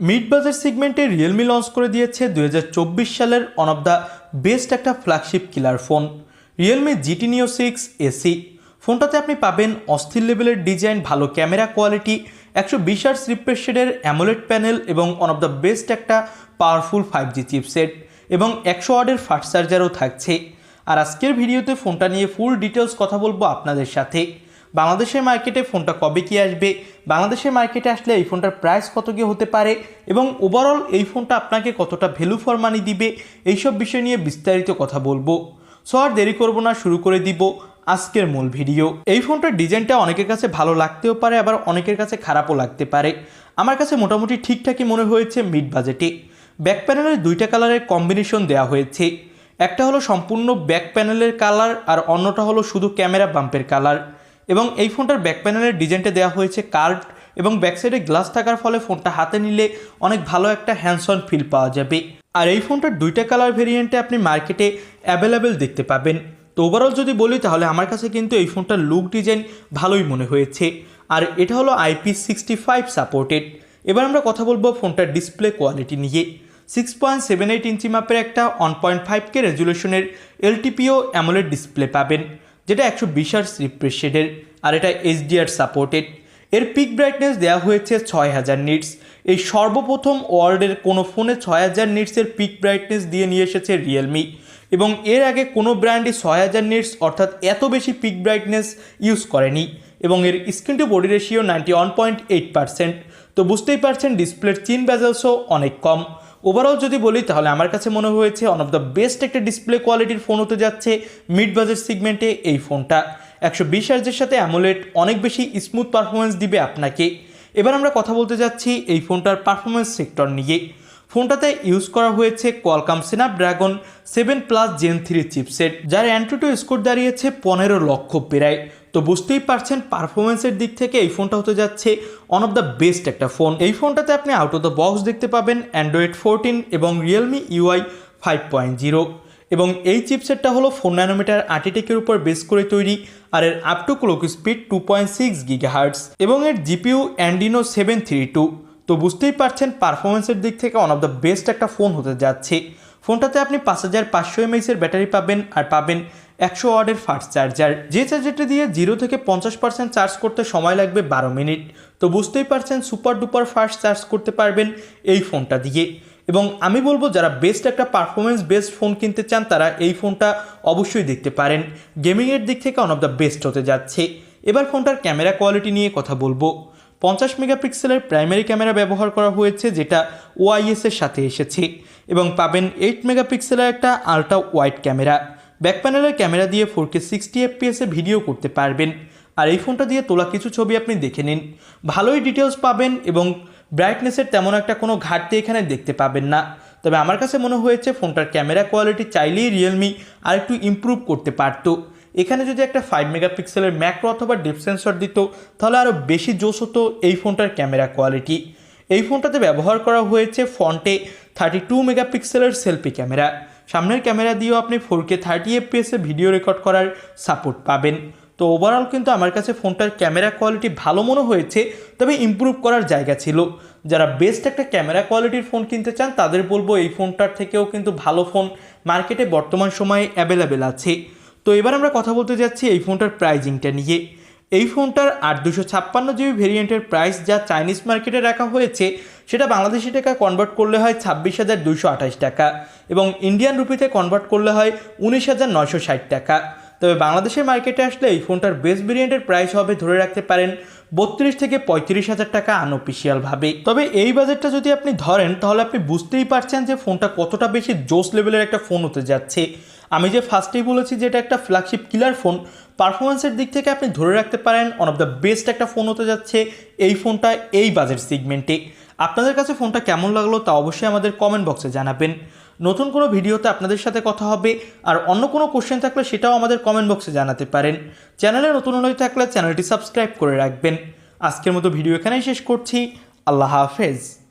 Mid বাজার সেগমেন্টে Realme launch করে দিয়েছে দু হাজার চব্বিশ সালের ওয়ান অফ দ্য বেস্ট একটা flagship killer phone Realme GT Neo six SE ফোনটাতে আপনি পাবেন অস্থির লেভেলের ডিজাইন ভালো ক্যামেরা কোয়ালিটি একশো বিশ আর্স রিফ্রেশ শেডের অ্যামোলেড প্যানেল এবং ওয়ান অফ দ্য বেস্ট একটা পাওয়ারফুল ফাইভ জি চিপসেট এবং একশো ওয়ার্ডের ফাস্ট চার্জারও থাকছে। আর আজকের ভিডিওতে ফোনটা নিয়ে ফুল ডিটেলস কথা বলব আপনাদের সাথে। বাংলাদেশের মার্কেটে ফোনটা কবে কি আসবে? বাংলাদেশের মার্কেটে আসলে এই ফোনটার প্রাইস কত কি হতে পারে? এবং ওভারঅল এই ফোনটা আপনাকে কতটা ভ্যালু ফর মানি দিবে? এইসব বিষয় নিয়ে বিস্তারিত কথা বলব। সো আর দেরি করব না, শুরু করে দিব আজকের মূল ভিডিও এই ফোনটার ডিজাইনটা অনেকের কাছে ভালো লাগতেও পারে, আবার অনেকের কাছে খারাপও লাগতে পারে। আমার কাছে মোটামুটি ঠিকঠাকই মনে হয়েছে মিড বাজেটে ব্যাক প্যানেলের দুইটা কালারের কম্বিনেশন দেওয়া হয়েছে। একটা হলো সম্পূর্ণ ব্যাক প্যানেলের কালার আর অন্যটা হলো শুধু ক্যামেরা বাম্পের কালার এবং এই ফোনটার ব্যাক প্যানেলের ডিজাইনটা দেওয়া হয়েছে কার্ড এবং ব্যাক সাইডে গ্লাস থাকার ফলে ফোনটা হাতে নিলে অনেক ভালো একটা হ্যান্ডস অন ফিল পাওয়া যাবে। আর এই ফোনটার দুইটা কালার ভেরিয়েন্টে আপনি মার্কেটে অ্যাভেলেবেল দেখতে পাবেন। তো ওভারঅল যদি বলি, তাহলে আমার কাছে কিন্তু এই ফোনটার লুক ডিজাইন ভালোই মনে হয়েছে। আর এটা হলো আইপি সিক্সটি ফাইভ সাপোর্টেড এবার আমরা কথা বলব ফোনটার ডিসপ্লে কোয়ালিটি নিয়ে। Six point seven eight inch মাপের একটা ওয়ান পয়েন্ট ফাইভ কে রেজুলেশনের এলটিপিও অ্যামোলেড ডিসপ্লে পাবেন। যেটা একশো বিশ আর্স রিফ্রেশ শেডের আর এটা এইচডিআর সাপোর্টেড এর পিক ব্রাইটনেস দেওয়া হয়েছে ছয় হাজার নিটস এই সর্বপ্রথম ওয়ার্ল্ডের কোনো ফোনে ছয় হাজার নিটসের পিক ব্রাইটনেস দিয়ে নিয়ে এসেছে রিয়েলমি এবং এর আগে কোনো ব্র্যান্ডই ছয় হাজার নিটস অর্থাৎ এত বেশি পিক ব্রাইটনেস ইউজ করেনি। এবং এর screen to body ratio ninety one point eight percent তো বুঝতেই পারছেন ডিসপ্লের চিন ব্যাজেলসও অনেক কম। ওভারঅল যদি বলি, তাহলে আমার কাছে মনে হয়েছে ওয়ান অফ দ্য বেস্ট একটা ডিসপ্লে কোয়ালিটির ফোন হতে যাচ্ছে মিড বাজেট সিগমেন্টে এই ফোনটা একশো বিশ হার্জের সাথে অ্যামোলেট অনেক বেশি স্মুথ পারফরমেন্স দিবে আপনাকে। এবার আমরা কথা বলতে যাচ্ছি এই ফোনটার পারফরমেন্স সেক্টর নিয়ে। ফোনটাতে ইউজ করা হয়েছে Qualcomm Snapdragon seven plus Gen three chipset যার অ্যান্ট্রোটো স্কোর দাঁড়িয়েছে পনেরো লক্ষ প্রায়। তো বুঝতেই পারছেন পারফরমেন্সের দিক থেকে এই ফোনটা হতে যাচ্ছে ওয়ান অফ দ্য বেস্ট একটা ফোন এই ফোনটাতে আপনি আউট অফ দ্য বক্স দেখতে পাবেন অ্যান্ড্রয়েড ফোরটিন এবং Realme UI five point zero এবং এই চিপসেটটা হলো ফোর ন্যানোমিটার আর্টিটেকের উপর বেস করে তৈরি আর এর up to clock speed two point six gigahertz এবং এর জিপিউ অ্যান্ডিনো সেভেন থ্রি টু তো বুঝতেই পারছেন পারফরমেন্সের দিক থেকে ওয়ান অফ দ্য বেস্ট একটা ফোন হতে যাচ্ছে। ফোনটাতে আপনি পাঁচ হাজার পাঁচশো এমএইচের ব্যাটারি পাবেন আর পাবেন একশো ওয়ার্ডের ফাস্ট চার্জার। যে চার্জারটা দিয়ে জিরো থেকে পঞ্চাশ পার্সেন্ট চার্জ করতে সময় লাগবে বারো মিনিট। তো বুঝতেই পারছেন, সুপার ডুপার ফাস্ট চার্জ করতে পারবেন এই ফোনটা দিয়ে। এবং আমি বলব, যারা বেস্ট একটা পারফরমেন্স বেস্ট ফোন কিনতে চান, তারা এই ফোনটা অবশ্যই দেখতে পারেন। গেমিংয়ের দিক থেকে ওয়ান অফ দ্য বেস্ট হতে যাচ্ছে। এবার ফোনটার ক্যামেরা কোয়ালিটি নিয়ে কথা বলব। পঞ্চাশ মেগাপিক্সেলের প্রাইমারি ক্যামেরা ব্যবহার করা হয়েছে, যেটা ওআইএসের সাথে এসেছে। এবং পাবেন এইট মেগাপিক্সেলের একটা আলট্রা ওয়াইড ক্যামেরা। ব্যাক প্যানেলের ক্যামেরা দিয়ে ফোর কে সিক্সটি এফপিএসে ভিডিও করতে পারবেন। আর এই ফোনটা দিয়ে তোলা কিছু ছবি আপনি দেখে নিন। ভালোই ডিটেলস পাবেন এবং ব্রাইটনেসের তেমন একটা কোনো ঘাটতি এখানে দেখতে পাবেন না। তবে আমার কাছে মনে হয়েছে ফোনটার ক্যামেরা কোয়ালিটি চাইলেই রিয়েলমি আর একটু ইম্প্রুভ করতে পারতো। এখানে যদি একটা ফাইভ মেগাপিক্সেলের ম্যাক্রো অথবা ডিপ সেন্সর দিত, তাহলে আরও বেশি জোশ হতো এই ফোনটার ক্যামেরা কোয়ালিটি এই ফোনটাতে ব্যবহার করা হয়েছে ফন্টে থার্টি টু মেগাপিক্সেলের সেলফি ক্যামেরা সামনের ক্যামেরা দিয়েও আপনি ফোর কে থার্টি এফপিএসে ভিডিও রেকর্ড করার সাপোর্ট পাবেন। তো ওভারঅল কিন্তু আমার কাছে ফোনটার ক্যামেরা কোয়ালিটি ভালো মনে হয়েছে, তবে ইম্প্রুভ করার জায়গা ছিল। যারা বেস্ট একটা ক্যামেরা কোয়ালিটির ফোন কিনতে চান, তাদের বলব এই ফোনটার থেকেও কিন্তু ভালো ফোন মার্কেটে বর্তমান সময়ে অ্যাভেলেবেল আছে। তো এবার আমরা কথা বলতে যাচ্ছি এই ফোনটার প্রাইজিংটা নিয়ে। এই ফোনটার আট দুশো ছাপ্পান্ন জিবি ভেরিয়েন্টের প্রাইস যা চাইনিজ মার্কেটে রাখা হয়েছে, সেটা বাংলাদেশি টাকা কনভার্ট করলে হয় ছাব্বিশ হাজার দুশো আঠাশ টাকা এবং ইন্ডিয়ান রুপিতে কনভার্ট করলে হয় উনিশ হাজার নয়শো ষাট টাকা। তবে বাংলাদেশের মার্কেটে আসলে এই ফোনটার বেস্ট ভেরিয়েন্টের প্রাইস হবে ধরে রাখতে পারেন বত্রিশ থেকে পঁয়ত্রিশ হাজার টাকা আনঅফিসিয়ালভাবে তবে এই বাজেটটা যদি আপনি ধরেন, তাহলে আপনি বুঝতেই পারছেন যে ফোনটা কতটা বেশি জোস লেভেলের একটা ফোন হতে যাচ্ছে। আমি যে ফার্স্টেই বলেছি যে এটা একটা ফ্ল্যাগশিপ কিলার ফোন পারফরমেন্সের দিক থেকে আপনি ধরে রাখতে পারেন ওয়ান অফ দ্য বেস্ট একটা ফোন হতে যাচ্ছে এই ফোনটা এই বাজেট সিগমেন্টে আপনাদের কাছে ফোনটা কেমন লাগল তা অবশ্যই আমাদের কমেন্ট বক্সে জানাবেন। নতুন কোনো ভিডিওতে আপনাদের সাথে কথা হবে, আর অন্য কোনো কোশ্চেন থাকলে সেটাও আমাদের কমেন্ট বক্সে জানাতে পারেন। চ্যানেলে নতুন হয়ে থাকলে চ্যানেলটি সাবস্ক্রাইব করে রাখবেন। আজকের মতো ভিডিও এখানেই শেষ করছি। আল্লাহ হাফেজ।